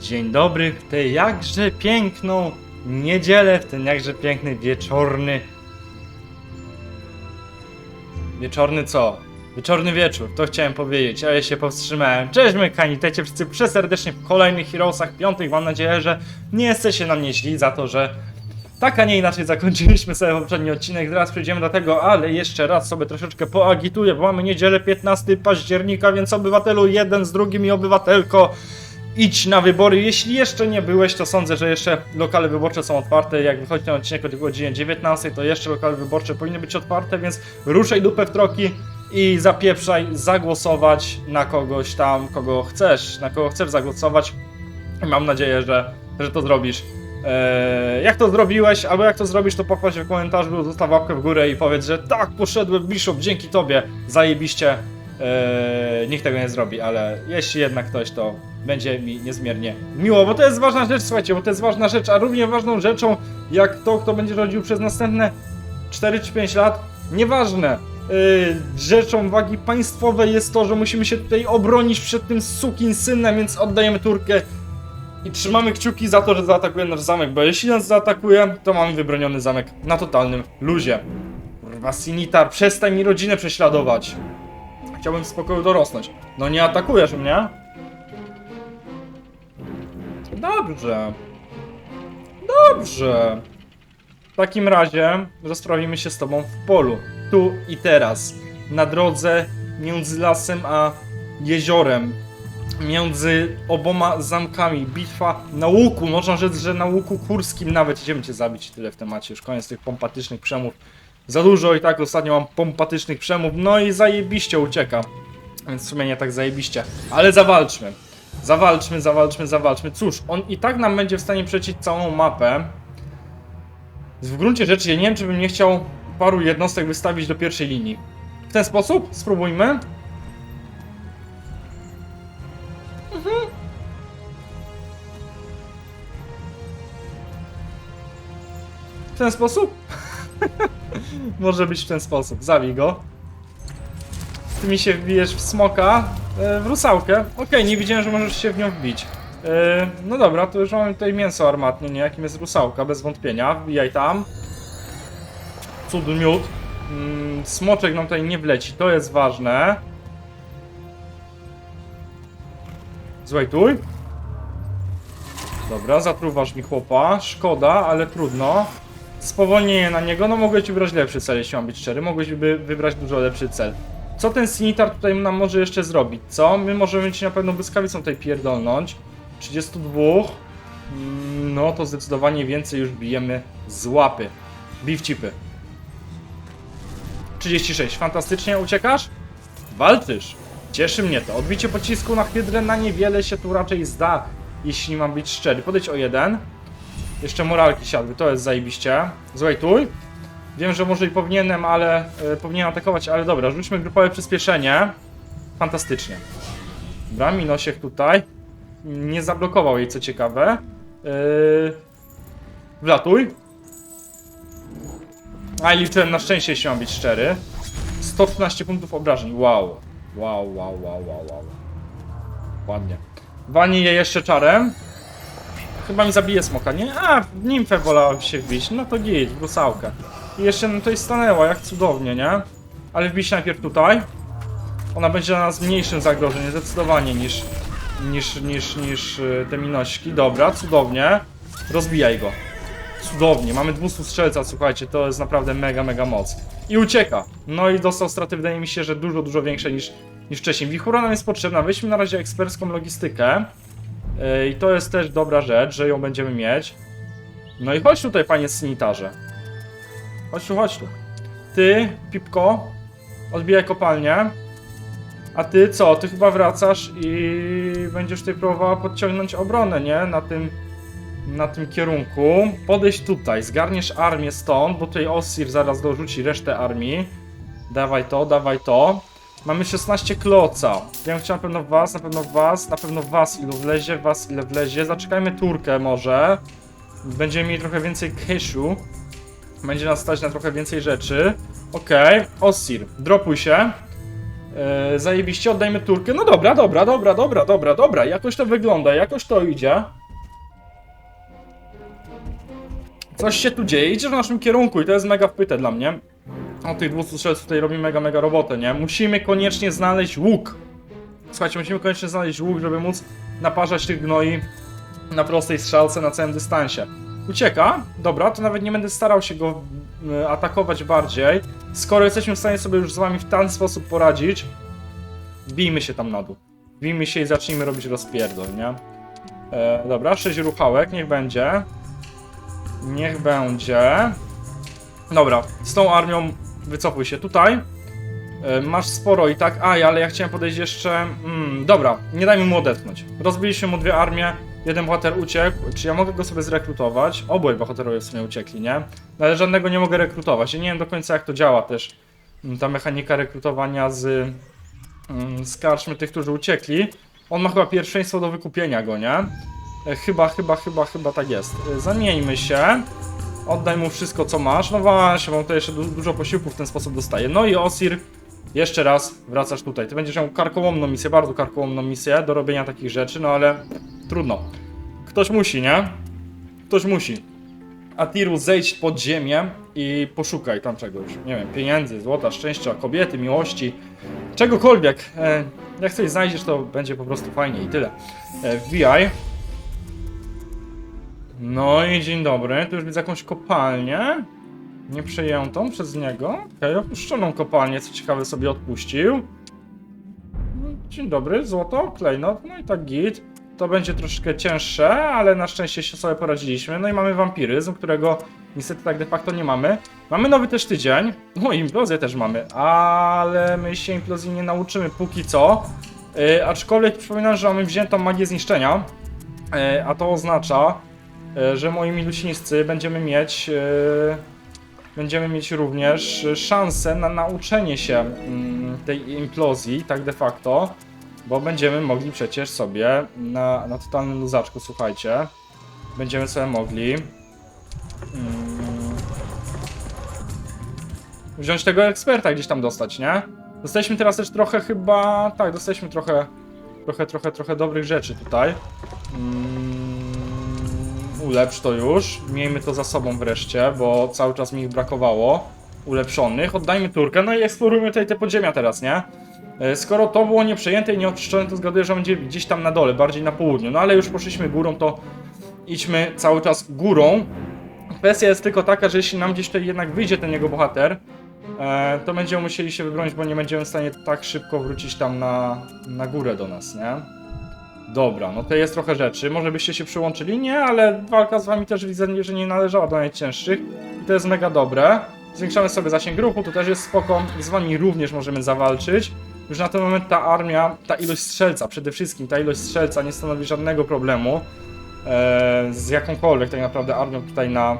Dzień dobry w tę jakże piękną niedzielę, w ten jakże piękny wieczorny. Wieczorny co? Wieczorny wieczór, to chciałem powiedzieć, ale się powstrzymałem. Cześć mekani, witajcie wszyscy przeserdecznie w kolejnych Heroesach piątych. Mam nadzieję, że nie jesteście na mnie źli za to, że tak, a nie inaczej zakończyliśmy sobie poprzedni odcinek. Zaraz przejdziemy do tego, ale jeszcze raz sobie troszeczkę poagituję, bo mamy niedzielę 15 października, więc obywatelu jeden z drugim i obywatelko idź na wybory. Jeśli jeszcze nie byłeś, to sądzę, że jeszcze lokale wyborcze są otwarte. Jak wychodzi ten odcinek o godzinie 19, to jeszcze lokale wyborcze powinny być otwarte, więc ruszaj dupę w troki i zapieprzaj zagłosować na kogoś tam, kogo chcesz, na kogo chcesz zagłosować. Mam nadzieję, że, że to zrobisz. Eee, jak to zrobiłeś, albo jak to zrobisz, to pochwal się w komentarzu, zostaw łapkę w górę i powiedz, że tak, poszedłem Bishop, dzięki tobie, zajebiście. Eee, nikt tego nie zrobi, ale jeśli jednak ktoś, to będzie mi niezmiernie miło, bo to jest ważna rzecz, słuchajcie, bo to jest ważna rzecz, a równie ważną rzeczą, jak to, kto będzie rodził przez następne 4 czy 5 lat, nieważne. Yy, rzeczą wagi państwowej jest to, że musimy się tutaj obronić przed tym sukin synem, więc oddajemy Turkę i trzymamy kciuki za to, że zaatakuje nasz zamek, bo jeśli nas zaatakuje, to mamy wybroniony zamek na totalnym luzie. Kurwa, Sinitar, przestań mi rodzinę prześladować. Chciałbym w spokoju dorosnąć. No nie atakujesz mnie? Dobrze. Dobrze. W takim razie rozprawimy się z tobą w polu. Tu i teraz. Na drodze między lasem a jeziorem. Między oboma zamkami. Bitwa na łuku. Można rzec, że na łuku kurskim nawet. Idziemy cię zabić. Tyle w temacie. Już koniec tych pompatycznych przemów. Za dużo i tak ostatnio mam pompatycznych przemów. No i zajebiście ucieka. Więc w sumie nie tak zajebiście. Ale zawalczmy. Zawalczmy, zawalczmy, zawalczmy. Cóż, on i tak nam będzie w stanie przecić całą mapę. W gruncie rzeczy ja nie wiem, czy bym nie chciał paru jednostek wystawić do pierwszej linii. W ten sposób? Spróbujmy. Mhm. W ten sposób? Może być w ten sposób. Zabij go. Ty mi się wbijesz w smoka, e, w rusałkę. Okej, nie widziałem, że możesz się w nią wbić. E, no dobra, to już mamy tutaj mięso armatnie, nie? Jakim jest rusałka, bez wątpienia. Wbijaj tam. Cud miód. Mm, smoczek nam tutaj nie wleci, to jest ważne. Złejtuj. Dobra, zatruwasz mi chłopa. Szkoda, ale trudno. Spowolnienie na niego, no mogłeś wybrać lepszy cel, jeśli mam być szczery. Mogłeś by wybrać dużo lepszy cel. Co ten Sinitar tutaj nam może jeszcze zrobić, co? My możemy ci na pewno błyskawicą tutaj pierdolnąć. 32. Mm, No to zdecydowanie więcej już bijemy z łapy. Bij w cipy. 36. Fantastycznie uciekasz? Walczysz. Cieszy mnie to. Odbicie pocisku na hydrę na niewiele się tu raczej zda, jeśli mam być szczery. Podejdź o jeden. Jeszcze moralki siadły, to jest zajebiście. Złejtuj. Wiem, że może i powinienem, ale e, powinienem atakować, ale dobra, rzućmy grupowe przyspieszenie. Fantastycznie. Dobra, Minosiek tutaj. Nie zablokował jej, co ciekawe. Yy... Wlatuj. A liczyłem na szczęście, jeśli mam być szczery. 113 punktów obrażeń. Wow. Wow, wow, wow, wow, wow. Ładnie. Wani je jeszcze czarem. Chyba mi zabije smoka, nie? A, nimfę wolałem się wbić. No to git, w rusałkę. I jeszcze to jest stanęła, jak cudownie, nie? Ale wbić najpierw tutaj. Ona będzie dla nas mniejszym zagrożeniem, zdecydowanie, niż, niż, niż, niż y, te minośki. Dobra, cudownie. Rozbijaj go. Cudownie, mamy 200 strzelca, słuchajcie, to jest naprawdę mega, mega moc. I ucieka. No i dostał straty, wydaje mi się, że dużo, dużo większe niż, niż wcześniej. Wichura nam jest potrzebna, weźmy na razie ekspercką logistykę. I to jest też dobra rzecz, że ją będziemy mieć. No i chodź tutaj, panie sanitarze. Chodź tu, chodź tu. Ty, Pipko, odbijaj kopalnię. A ty co? Ty chyba wracasz i będziesz tutaj próbowała podciągnąć obronę, nie? Na tym, na tym kierunku. Podejdź tutaj, zgarniesz armię stąd, bo tutaj Osir zaraz dorzuci resztę armii. Dawaj to, dawaj to. Mamy 16 kloca. Ja bym chciał na pewno was, na pewno was, na pewno was ilu wlezie, was ile wlezie. Zaczekajmy turkę może. Będziemy mieli trochę więcej cashu. Będzie nas stać na trochę więcej rzeczy. Okej, Osir, dropuj się. E, zajebiście, oddajmy turkę. No dobra, dobra, dobra, dobra, dobra, dobra. Jakoś to wygląda, jakoś to idzie. Coś się tu dzieje, idzie w naszym kierunku i to jest mega wpyte dla mnie. O tych 200 strzelców tutaj robi mega, mega robotę, nie? Musimy koniecznie znaleźć łuk. Słuchajcie, musimy koniecznie znaleźć łuk, żeby móc naparzać tych gnoi na prostej strzałce na całym dystansie. Ucieka? Dobra, to nawet nie będę starał się go y, atakować bardziej. Skoro jesteśmy w stanie sobie już z wami w ten sposób poradzić, bijmy się tam na dół. Bijmy się i zacznijmy robić rozpierdol, nie? E, dobra, 6 ruchałek, niech będzie. Niech będzie. Dobra, z tą armią wycofuj się tutaj. E, Masz sporo i tak. Aj, ale ja chciałem podejść jeszcze. Mm, dobra, nie dajmy mu odetchnąć. Rozbiliśmy mu dwie armie. Jeden bohater uciekł. Czy ja mogę go sobie zrekrutować? Oboje bohaterowie w sumie uciekli, nie? No, ale żadnego nie mogę rekrutować. Ja nie wiem do końca jak to działa też. mm, Ta mechanika rekrutowania z, mm, z karczmy tych, którzy uciekli. On ma chyba pierwszeństwo do wykupienia go, nie? E, Chyba, chyba, chyba, chyba tak jest. E, Zamieńmy się. Oddaj mu wszystko, co masz. No właśnie, bo on tutaj jeszcze du dużo posiłków w ten sposób dostaje. No i Osir, jeszcze raz wracasz tutaj. Ty będziesz miał karkołomną misję, bardzo karkołomną misję do robienia takich rzeczy, no ale trudno. Ktoś musi, nie? Ktoś musi. Atiru, zejdź pod ziemię i poszukaj tam czegoś. Nie wiem, pieniędzy, złota, szczęścia, kobiety, miłości, czegokolwiek. E, jak coś znajdziesz, to będzie po prostu fajnie i tyle. E, wbijaj. No i dzień dobry, tu już widzę jakąś kopalnię. Nie przejętą przez niego. Okej, opuszczoną kopalnię, co ciekawe sobie odpuścił. No, Dzień dobry, złoto, klejnot, no i tak git. To będzie troszkę cięższe, ale na szczęście się sobie poradziliśmy. No i mamy wampiryzm, którego niestety tak de facto nie mamy. Mamy nowy też tydzień. No i implozję też mamy, ale my się implozji nie nauczymy póki co. Yy, aczkolwiek przypominam, że mamy wziętą magię zniszczenia. Yy, a to oznacza, że moi milusińscy będziemy mieć e, będziemy mieć również szansę na nauczenie się mm, tej implozji, tak de facto, bo będziemy mogli przecież sobie na, na totalnym luzaczku, słuchajcie, będziemy sobie mogli mm, wziąć tego eksperta gdzieś tam dostać, nie? Dostaliśmy teraz też trochę chyba, tak, dostaliśmy trochę, trochę, trochę, trochę dobrych rzeczy tutaj. Mm, ulepsz to już. Miejmy to za sobą wreszcie, bo cały czas mi ich brakowało. Ulepszonych. Oddajmy turkę, no i eksplorujmy tutaj te podziemia teraz, nie? E, Skoro to było nieprzejęte i nieoczyszczone, to zgaduję, że będzie gdzieś tam na dole, bardziej na południu. No ale już poszliśmy górą, to idźmy cały czas górą. Kwestia jest tylko taka, że jeśli nam gdzieś tutaj jednak wyjdzie ten jego bohater, e, to będziemy musieli się wybronić, bo nie będziemy w stanie tak szybko wrócić tam na, na górę do nas, nie? Dobra, no to jest trochę rzeczy. Może byście się przyłączyli? Nie, ale walka z wami też widzę, że nie należała do najcięższych. I to jest mega dobre. Zwiększamy sobie zasięg ruchu, to też jest spoko. Z wami również możemy zawalczyć. Już na ten moment ta armia, ta ilość strzelca przede wszystkim, ta ilość strzelca nie stanowi żadnego problemu. E, z jakąkolwiek tak naprawdę armią tutaj na,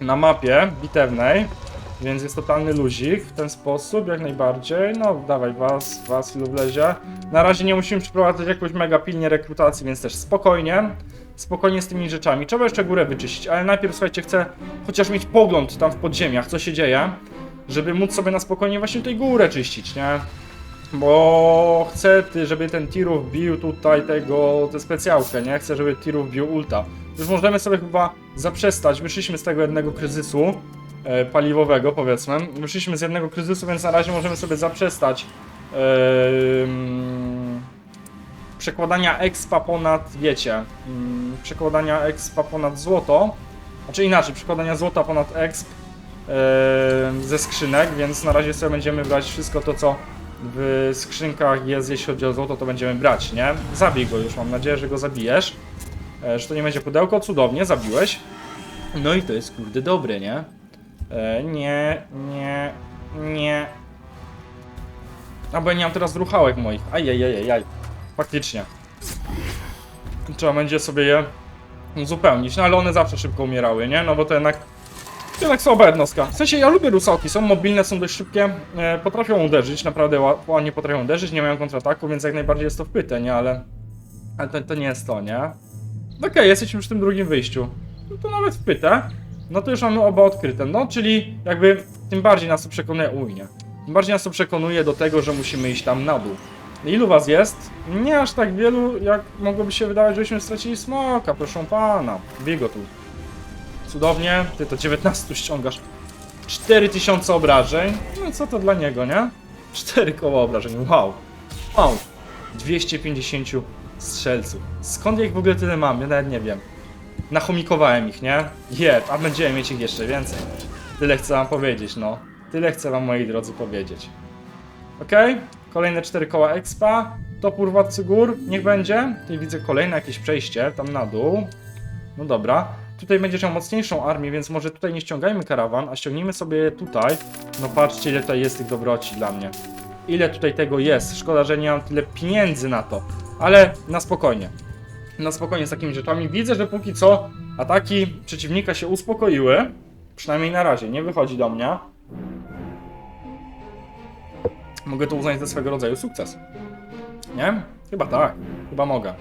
na mapie bitewnej. Więc jest totalny luzik w ten sposób, jak najbardziej. No, dawaj was, was ilu wlezie. Na razie nie musimy przeprowadzać jakoś mega pilnie rekrutacji, więc też spokojnie. Spokojnie z tymi rzeczami. Trzeba jeszcze górę wyczyścić, ale najpierw słuchajcie, chcę chociaż mieć pogląd tam w podziemiach, co się dzieje, żeby móc sobie na spokojnie właśnie tutaj górę czyścić, nie? Bo chcę, ty, żeby ten Tirów bił tutaj tego, tę specjałkę, nie? Chcę, żeby Tirów bił ulta. Już możemy sobie chyba zaprzestać, wyszliśmy z tego jednego kryzysu paliwowego, powiedzmy. Wyszliśmy z jednego kryzysu, więc na razie możemy sobie zaprzestać em, przekładania expa ponad, wiecie, mm, przekładania expa ponad złoto. Znaczy inaczej, przekładania złota ponad exp em, ze skrzynek, więc na razie sobie będziemy brać wszystko to, co w skrzynkach jest, jeśli chodzi o złoto, to będziemy brać, nie? Zabij go już, mam nadzieję, że go zabijesz. E, że to nie będzie pudełko, cudownie, zabiłeś. No i to jest kurde dobre, nie? E, nie, nie, nie. A bo ja nie mam teraz ruchałek moich. Ajajajajaj. Faktycznie. Trzeba będzie sobie je uzupełnić. No ale one zawsze szybko umierały, nie? No bo to jednak. To jednak słaba jednostka. W sensie ja lubię rusałki, są mobilne, są dość szybkie, e, potrafią uderzyć, naprawdę ła- ładnie potrafią uderzyć, nie mają kontrataku, więc jak najbardziej jest to wpyte, nie? Ale, ale to, to nie jest to, nie? Okej, jesteśmy już w tym drugim wyjściu. No to nawet wpyte. No to już mamy oba odkryte. No, czyli jakby tym bardziej nas to przekonuje. Uj, tym bardziej nas to przekonuje do tego, że musimy iść tam na dół. Ilu was jest? Nie aż tak wielu, jak mogłoby się wydawać, żebyśmy stracili smoka, proszę pana. Biego tu. Cudownie, ty to 19 ściągasz. 4000 obrażeń. No co to dla niego, nie? 4 koła obrażeń, wow. Wow. 250 strzelców. Skąd ich w ogóle tyle mam? Ja nawet nie wiem. Nachomikowałem ich, nie? Je, a będziemy mieć ich jeszcze więcej. Tyle chcę wam powiedzieć, no. Tyle chcę wam, moi drodzy, powiedzieć. Okej, kolejne 4 koła expa. Topór Władcy Gór, niech będzie. Tutaj widzę kolejne jakieś przejście, tam na dół. No dobra. Tutaj będziesz miał mocniejszą armię, więc może tutaj nie ściągajmy karawan, a ściągnijmy sobie tutaj. No patrzcie, ile tutaj jest tych dobroci dla mnie. Ile tutaj tego jest. Szkoda, że nie mam tyle pieniędzy na to. Ale na spokojnie. Na spokojnie z takimi rzeczami. Widzę, że póki co ataki przeciwnika się uspokoiły. Przynajmniej na razie, nie wychodzi do mnie. Mogę to uznać za swego rodzaju sukces. Nie? Chyba tak. Chyba mogę.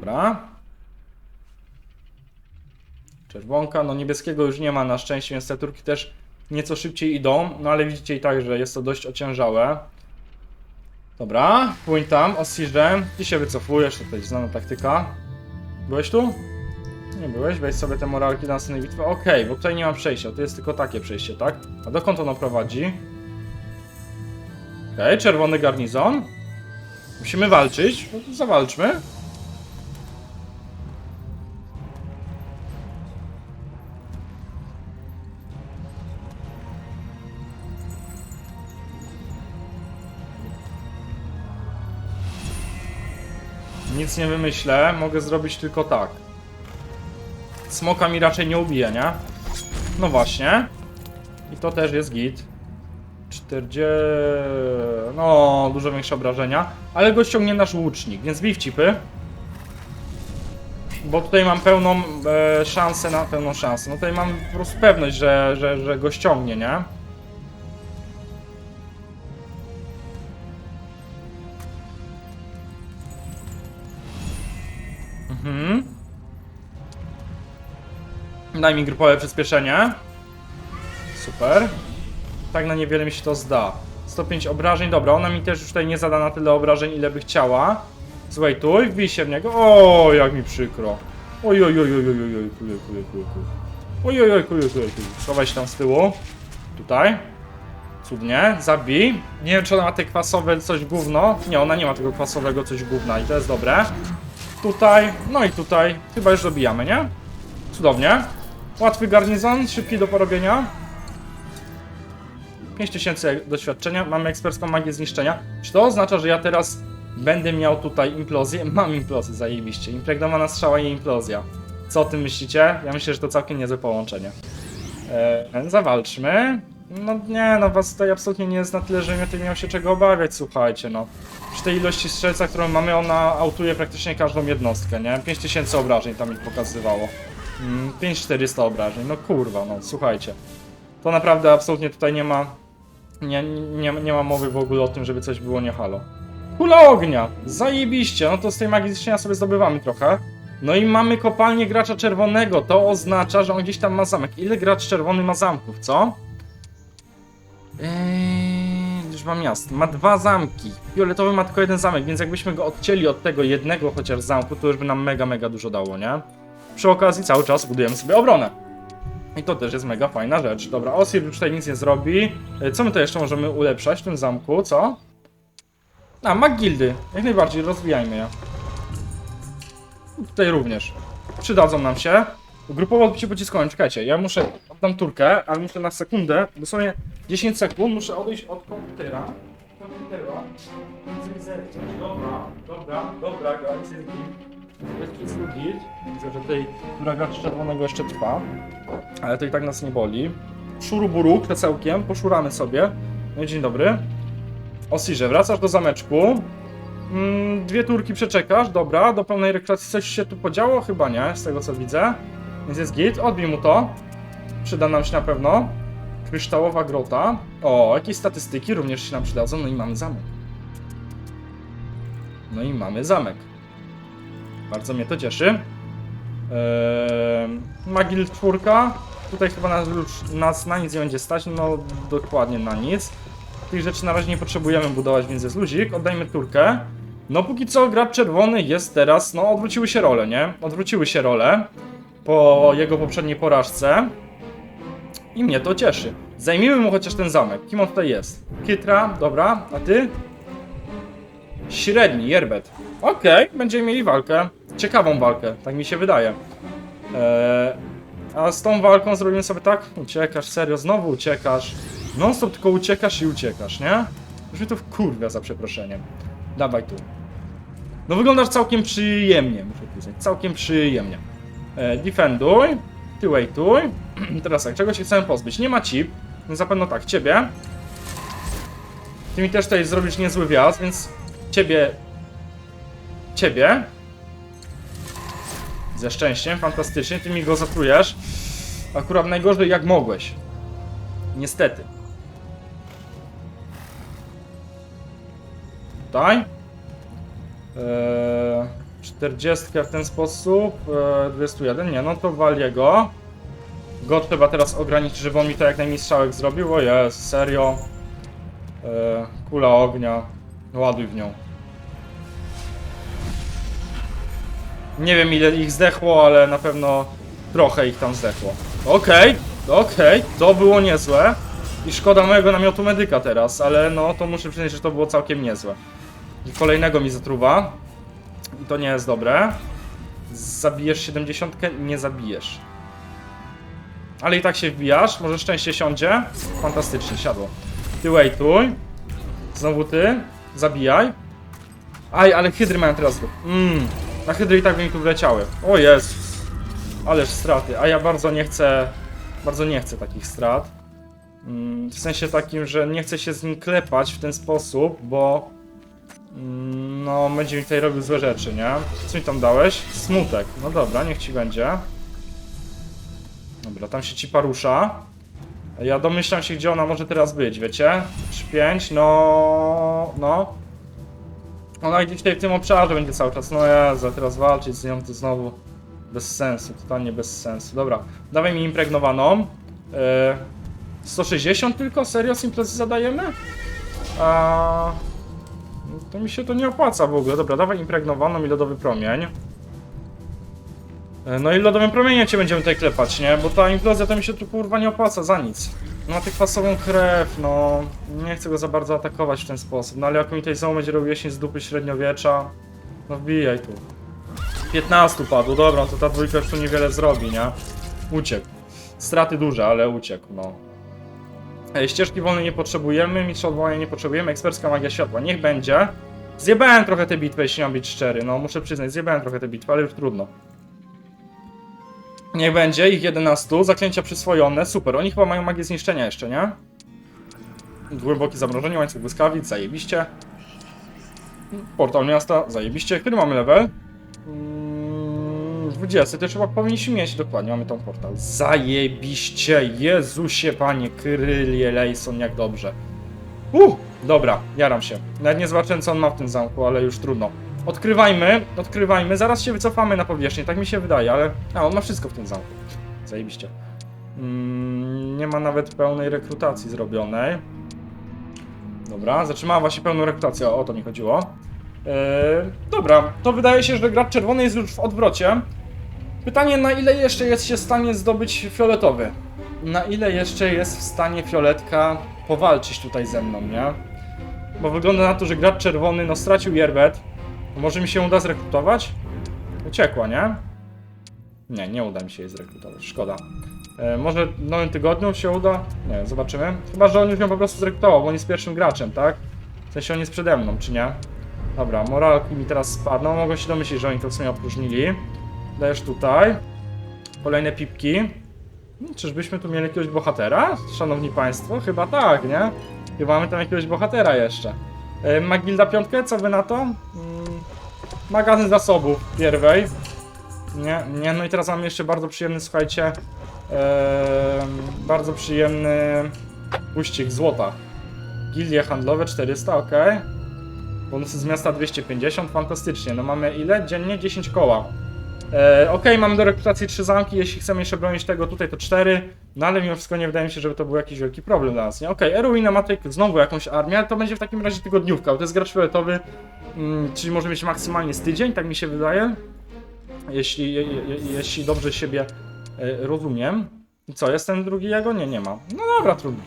Dobra. Czerwonka, no niebieskiego już nie ma na szczęście, więc te turki też nieco szybciej idą, no ale widzicie i tak, że jest to dość ociężałe. Dobra, płyń tam, Osirze. Ty się wycofujesz, to tutaj znana taktyka. Byłeś tu? Nie byłeś, weź sobie te moralki na następnej bitwie. Okej, bo tutaj nie mam przejścia, to jest tylko takie przejście, tak? A dokąd ono prowadzi? Okej, czerwony garnizon. Musimy walczyć, no to zawalczmy. Nic nie wymyślę, mogę zrobić tylko tak. Smoka mi raczej nie ubije, nie? No właśnie. I to też jest git. 40... No, dużo większe obrażenia. Ale go ściągnie nasz łucznik, więc bij w cipy. Bo tutaj mam pełną e, szansę na... pełną szansę. No tutaj mam po prostu pewność, że, że, że go ściągnie, nie? Daj mi grupowe przyspieszenie. Super. Tak na niewiele mi się to zda. 105 obrażeń, dobra, ona mi też już tutaj nie zada na tyle obrażeń, ile by chciała. Słuchaj, tu wbij się w niego. O, jak mi przykro. Oj, oj, oj, oj, oj, oj, oj. Oj, oj, oj, kuj, kuj, kuj. Schowaj się tam z tyłu. Tutaj. Cudnie, zabij. Nie wiem, czy ona ma te kwasowe coś gówno. Nie, ona nie ma tego kwasowego coś gówna i to jest dobre. Tutaj, no i tutaj. Chyba już dobijamy, nie? Cudownie. Łatwy garnizon, szybki do porobienia. 5000 doświadczenia, mamy ekspercką magię zniszczenia. Czy to oznacza, że ja teraz będę miał tutaj implozję? Mam implozję, zajebiście. Impregnowana strzała i implozja. Co o tym myślicie? Ja myślę, że to całkiem niezłe połączenie. Eee, zawalczmy. No nie, no was tutaj absolutnie nie jest na tyle, że tutaj miał się czego obawiać, słuchajcie, no. Przy tej ilości strzelca, którą mamy, ona autuje praktycznie każdą jednostkę, nie? 5000 obrażeń tam mi pokazywało. Mm, 5400 obrażeń, no kurwa, no słuchajcie. To naprawdę absolutnie tutaj nie ma, nie, nie, nie ma mowy w ogóle o tym, żeby coś było nie halo. Kula ognia! Zajebiście! No to z tej magii sobie zdobywamy trochę. No i mamy kopalnię gracza czerwonego. To oznacza, że on gdzieś tam ma zamek. Ile gracz czerwony ma zamków, co? Eee, liczba miast. Ma dwa zamki. Fioletowy ma tylko jeden zamek, więc jakbyśmy go odcięli od tego jednego chociaż zamku, to już by nam mega, mega dużo dało, nie? Przy okazji cały czas budujemy sobie obronę. I to też jest mega fajna rzecz. Dobra, Osir już tutaj nic nie zrobi. E, Co my to jeszcze możemy ulepszać w tym zamku, co? A, Magildy. Jak najbardziej, rozwijajmy je. Tutaj również. Przydadzą nam się. Grupowo odbicie pociskowym, czekajcie, ja muszę, oddam turkę, ale muszę na sekundę, dosłownie 10 sekund, muszę odejść od komputera. Komputera. Dobra, dobra, dobra, guys, wszystko git. Widzę, że tej tura czerwonego jeszcze trwa. Ale to i tak nas nie boli. Szuruburu, krecełkiem, poszuramy sobie. No i dzień dobry. Osirze, wracasz do zameczku. Mm, dwie turki przeczekasz, dobra, do pełnej rekreacji coś się tu podziało? Chyba nie, z tego co widzę. Więc jest git, odbij mu to. Przyda nam się na pewno. Kryształowa grota. O, jakieś statystyki również się nam przydadzą. No i mamy zamek. No i mamy zamek. Bardzo mnie to cieszy. Eee, Magil czwórka. tutaj chyba nas, już, nas na nic nie będzie stać, no dokładnie na nic. Tych rzeczy na razie nie potrzebujemy budować, więc jest luzik. Oddajmy turkę. No póki co gracz czerwony jest teraz, no odwróciły się role, nie? Odwróciły się role po jego poprzedniej porażce. I mnie to cieszy. Zajmijmy mu chociaż ten zamek. Kim on tutaj jest? Kitra, dobra, a ty? Średni, Jerbet. Okej, będziemy mieli walkę. Ciekawą walkę, tak mi się wydaje. Eee, a z tą walką zrobimy sobie tak? Uciekasz, serio, znowu uciekasz. Non stop tylko uciekasz i uciekasz, nie? Już mnie to wkurwia za przeproszeniem. Dawaj tu. No wyglądasz całkiem przyjemnie, muszę przyznać. Całkiem przyjemnie. E, defenduj. Ty waituj. Teraz tak, czego się chcemy pozbyć? Nie ma chip. No zapewne tak, ciebie. Ty mi też tutaj zrobisz niezły wjazd, więc ciebie... Ciebie. Ze szczęściem, fantastycznie. Ty mi go zatrujesz. Akurat najgorzej jak mogłeś. Niestety. Tutaj. Eee, 40 w ten sposób. Eee, 21. Nie, no to walię go. Go trzeba teraz ograniczyć, żeby on mi to jak najmniej strzałek zrobił. O jest, serio. Eee, kula ognia. Ładuj w nią. Nie wiem ile ich zdechło, ale na pewno trochę ich tam zdechło. Okej, okej, to było niezłe. I szkoda mojego namiotu medyka teraz, ale no to muszę przyznać, że to było całkiem niezłe. I kolejnego mi zatruwa. I to nie jest dobre. Zabijesz 70? Nie zabijesz. Ale i tak się wbijasz, może szczęście siądzie. Fantastycznie, siadło. Ty waituj. Znowu ty. Zabijaj. Aj, ale hydry mają teraz ruch. Mmm. Na hydry i tak by mi tu wleciały. O Jezus. Ależ straty. A ja bardzo nie chcę... Bardzo nie chcę takich strat. Mm, W sensie takim, że nie chcę się z nim klepać w ten sposób, bo... mm, No, będzie mi tutaj robił złe rzeczy, nie? Co mi tam dałeś? Smutek. No dobra, niech ci będzie. Dobra, tam się ci parusza. Ja domyślam się, gdzie ona może teraz być, wiecie? 3-5, no... No... Ona gdzieś tutaj w tym obszarze będzie cały czas. No Jezu, teraz walczyć z nią to znowu bez sensu, totalnie bez sensu. Dobra, dawaj mi impregnowaną. E, 160 tylko? Serio z imprezy zadajemy? A... To mi się to nie opłaca w ogóle. Dobra, dawaj impregnowaną i lodowy promień. E, No i lodowym promieniem cię będziemy tutaj klepać, nie? Bo ta implozja to mi się tu kurwa nie opłaca za nic. No, tych kwasową krew, no... Nie chcę go za bardzo atakować w ten sposób. No ale jak mi tutaj znowu będzie robił jesień z dupy średniowiecza... No wbijaj tu. 15 padło, dobra, to ta dwójka już tu niewiele zrobi, nie? Uciekł. Straty duże, ale uciekł, no. Ej, ścieżki wolnej nie potrzebujemy, mistrza odwołania nie potrzebujemy, ekspercka magia światła, niech będzie. Zjebałem trochę te bitwy, jeśli mam być szczery, no muszę przyznać, zjebałem trochę te bitwy, ale już trudno. Niech będzie, ich 11, zaklęcia przyswojone, super, oni chyba mają magię zniszczenia jeszcze, nie? Głębokie zamrożenie, łańcuch błyskawic, zajebiście. Portal miasta, zajebiście. Który mamy level? Mm, 20, to już chyba powinniśmy mieć dokładnie, mamy tą portal. Zajebiście, Jezusie Panie, Krylie Lejson, jak dobrze. Uh, dobra, jaram się. Nawet nie zobaczyłem co on ma w tym zamku, ale już trudno. Odkrywajmy, odkrywajmy, zaraz się wycofamy na powierzchnię, tak mi się wydaje, ale... A, on ma wszystko w tym zamku. Zajebiście. Mm, nie ma nawet pełnej rekrutacji zrobionej. Dobra, zatrzymała się pełną rekrutację, o to mi chodziło. Eee, dobra, to wydaje się, że gracz czerwony jest już w odwrocie. Pytanie, na ile jeszcze jest się w stanie zdobyć fioletowy? Na ile jeszcze jest w stanie fioletka powalczyć tutaj ze mną, nie? Bo wygląda na to, że gracz czerwony no stracił yerbet. Może mi się uda zrekrutować? Uciekła, nie? Nie, nie uda mi się jej zrekrutować, szkoda. E, może w nowym tygodniu się uda? Nie, zobaczymy. Chyba, że on już ją po prostu zrekrutował, bo on jest pierwszym graczem, tak? W sensie on jest przede mną, czy nie? Dobra, moralki mi teraz spadną. Mogą się domyślić, że oni to w sumie opróżnili. Dajesz tutaj. Kolejne pipki. Hmm, Czyżbyśmy tu mieli jakiegoś bohatera? Szanowni Państwo? Chyba tak, nie? Chyba mamy tam jakiegoś bohatera jeszcze. E, Magilda piątkę, co wy na to? Magazyn zasobów pierwej. Nie, nie, no i teraz mamy jeszcze bardzo przyjemny, słuchajcie, bardzo przyjemny uścisk złota. Gildie handlowe 400, ok. Bonusy z miasta 250, fantastycznie. No mamy ile? Dziennie 10 koła. E, ok, mamy do rekrutacji 3 zamki, jeśli chcemy jeszcze bronić tego tutaj to 4. No ale mimo wszystko nie wydaje mi się, żeby to był jakiś wielki problem dla nas, nie? Okej, Eruina ma tutaj znowu jakąś armię, ale to będzie w takim razie tygodniówka, bo to jest gracz fioletowy, mm, czyli może mieć maksymalnie z tydzień, tak mi się wydaje. Jeśli, je, je, jeśli dobrze siebie e, rozumiem. Co, jest ten drugi jego? Nie, nie ma. No dobra, trudno.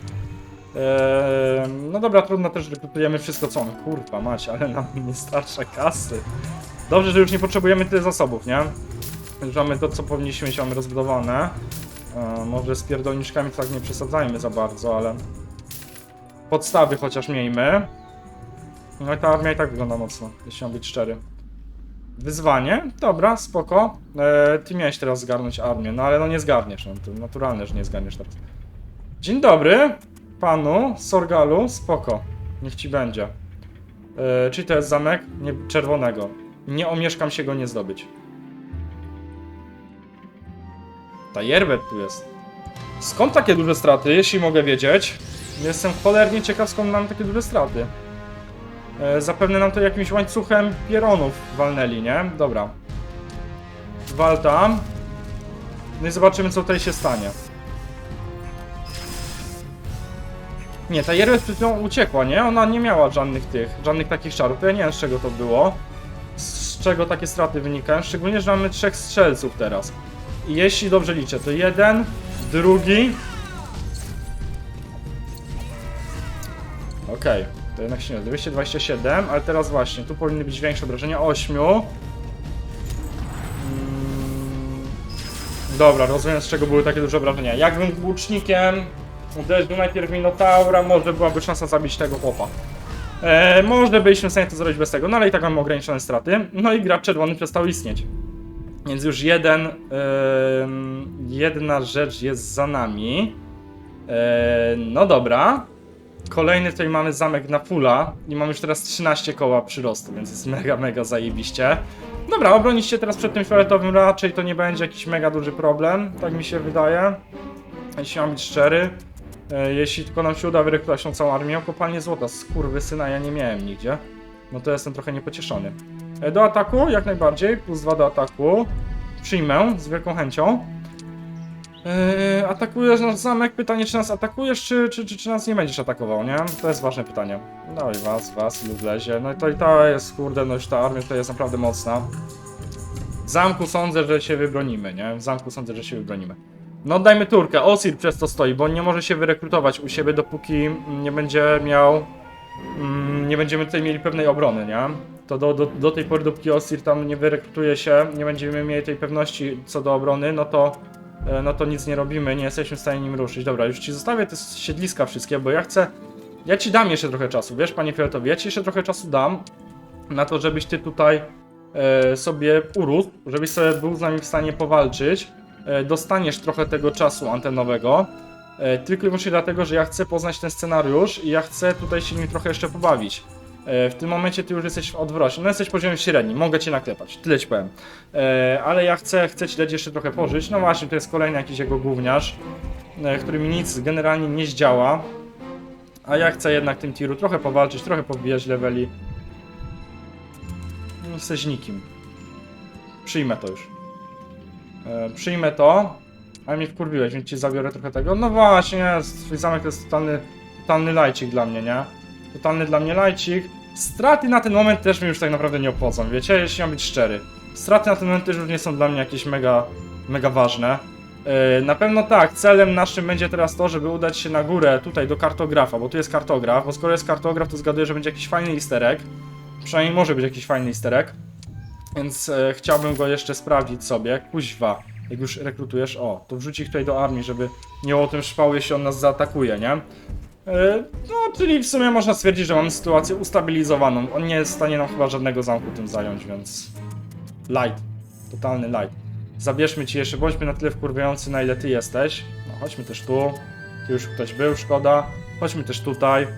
Eee, no dobra, trudno też rekrutujemy wszystko co on. Kurwa mać, ale nam nie starcza kasy. Dobrze, że już nie potrzebujemy tyle zasobów, nie? Już mamy to, co powinniśmy mieć, mamy rozbudowane. E, może z pierdolniczkami tak nie przesadzajmy za bardzo, ale... Podstawy chociaż miejmy. No i ta armia i tak wygląda mocno, jeśli mam być szczery. Wyzwanie? Dobra, spoko. E, ty miałeś teraz zgarnąć armię, no ale no nie zgarniesz, no to naturalne, że nie zgarniesz teraz. Dzień dobry, panu Sorgalu, spoko. Niech ci będzie. E, czyli to jest zamek nie, czerwonego. Nie omieszkam się go nie zdobyć. Ta Jerbet tu jest. Skąd takie duże straty, jeśli mogę wiedzieć? Jestem cholernie ciekaw, skąd mam takie duże straty. E, zapewne nam to jakimś łańcuchem pieronów walnęli, nie? Dobra. Wal tam. No i zobaczymy, co tutaj się stanie. Nie, ta Jerbet przed chwilą uciekła, nie? Ona nie miała żadnych tych, żadnych takich czarów. Ja nie wiem, z czego to było. Z czego takie straty wynikają. Szczególnie, że mamy trzech strzelców teraz. Jeśli dobrze liczę, to jeden, drugi. Okej, to jednak się nie da. 227, ale teraz właśnie, tu powinny być większe obrażenia. 8. Mm. Dobra, rozumiem z czego były takie duże obrażenia. Jakbym łucznikiem uderzył najpierw Minotaura, może byłaby szansa zabić tego chłopa. E, może byliśmy w stanie to zrobić bez tego, no ale i tak mamy ograniczone straty. No i gracz czerwony przestał istnieć. Więc już jeden, em, jedna rzecz jest za nami. E, no dobra. Kolejny tutaj mamy zamek na pula i mamy już teraz 13 koła przyrostu, więc jest mega, mega zajebiście. Dobra, obronić się teraz przed tym fioletowym raczej to nie będzie jakiś mega duży problem, tak mi się wydaje. Jeśli mam być szczery. E, jeśli tylko nam się uda wyrekrutować tą całą armię, kopalnie złota, syna ja nie miałem nigdzie. No to jestem trochę niepocieszony. E, Do ataku, jak najbardziej, plus 2 do ataku. Przyjmę z wielką chęcią. Eee, atakujesz nasz zamek? Pytanie, czy nas atakujesz, czy, czy, czy, czy nas nie będziesz atakował, nie? To jest ważne pytanie. Dawaj was, was, ilu wlezie. No i to i ta jest, kurde, no ta armia tutaj jest naprawdę mocna. W zamku sądzę, że się wybronimy, nie? W zamku sądzę, że się wybronimy. No oddajmy Turkę, Osir przez to stoi, bo on nie może się wyrekrutować u siebie, dopóki nie będzie miał... Mm, nie będziemy tutaj mieli pewnej obrony, nie? To do, do, do tej pory, dopóki Osir tam nie wyrekrutuje się, nie będziemy mieli tej pewności co do obrony, no to e, no to nic nie robimy, nie jesteśmy w stanie nim ruszyć. Dobra, już ci zostawię te siedliska wszystkie, bo ja chcę... Ja ci dam jeszcze trochę czasu, wiesz, panie Fioletowi, ja ci jeszcze trochę czasu dam na to, żebyś ty tutaj e, sobie urósł, żebyś sobie był z nami w stanie powalczyć. E, dostaniesz trochę tego czasu antenowego, e, tylko i wyłącznie dlatego, że ja chcę poznać ten scenariusz i ja chcę tutaj się nim trochę jeszcze pobawić. E, W tym momencie ty już jesteś w odwrocie. No jesteś poziomem średni, mogę cię naklepać, tyle ci powiem. E, ale ja chcę, chcę ci dać jeszcze trochę pożyć. No właśnie, to jest kolejny jakiś jego gówniarz, e, który mi nic generalnie nie zdziała. A ja chcę jednak tym tiru trochę powalczyć, trochę pobijać leveli. Nie jesteś nikim. Przyjmę to już. Przyjmę to. Ale mnie wkurwiłeś, więc ci zabiorę trochę tego. No właśnie, twój zamek to jest totalny, totalny lajcik dla mnie, nie? Totalny dla mnie lajcik. Straty na ten moment też mnie już tak naprawdę nie obchodzą, wiecie? Jeśli mam być szczery. Straty na ten moment też już nie są dla mnie jakieś mega, mega ważne. Yy, na pewno tak, celem naszym będzie teraz to, żeby udać się na górę, tutaj do kartografa, bo tu jest kartograf, bo skoro jest kartograf, to zgaduję, że będzie jakiś fajny easter egg. Przynajmniej może być jakiś fajny easter egg. Więc e, chciałbym go jeszcze sprawdzić sobie. Kuźwa, jak już rekrutujesz, o, to wrzuć ich tutaj do armii, żeby nie o tym szpał, jeśli on nas zaatakuje, nie? E, No, czyli w sumie można stwierdzić, że mamy sytuację ustabilizowaną. On nie jest w stanie nam chyba żadnego zamku tym zająć, więc... Light. Totalny light. Zabierzmy ci jeszcze, bądźmy na tyle wkurwiający, na ile ty jesteś. No, chodźmy też tu. Tu już ktoś był, szkoda. Chodźmy też tutaj. Ehm,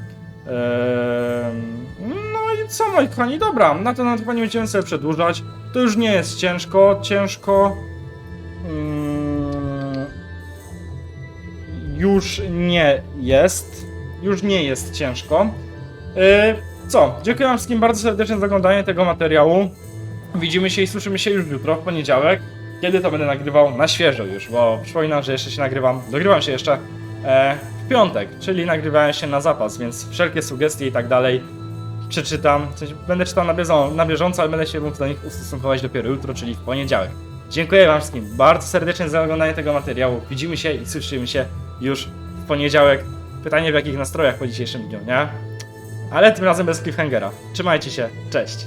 no i co, moi kochani, dobra, na nawet chyba nie będziemy sobie przedłużać. To już nie jest ciężko, ciężko. Mm, już nie jest. Już nie jest ciężko. Yy, co? Dziękuję wam wszystkim bardzo serdecznie za oglądanie tego materiału. Widzimy się i słyszymy się już jutro, w poniedziałek. kiedy to będę nagrywał na świeżo już, bo przypominam, że jeszcze się nagrywam, dogrywam się jeszcze e, w piątek, czyli nagrywałem się na zapas, więc wszelkie sugestie i tak dalej przeczytam. Będę czytał na, bieżą, na bieżąco, ale będę się mógł do nich ustosunkować dopiero jutro, czyli w poniedziałek. Dziękuję Wam wszystkim bardzo serdecznie za oglądanie tego materiału. Widzimy się i słyszymy się już w poniedziałek. Pytanie w jakich nastrojach po dzisiejszym dniu, nie? Ale tym razem bez cliffhangera. Trzymajcie się, cześć!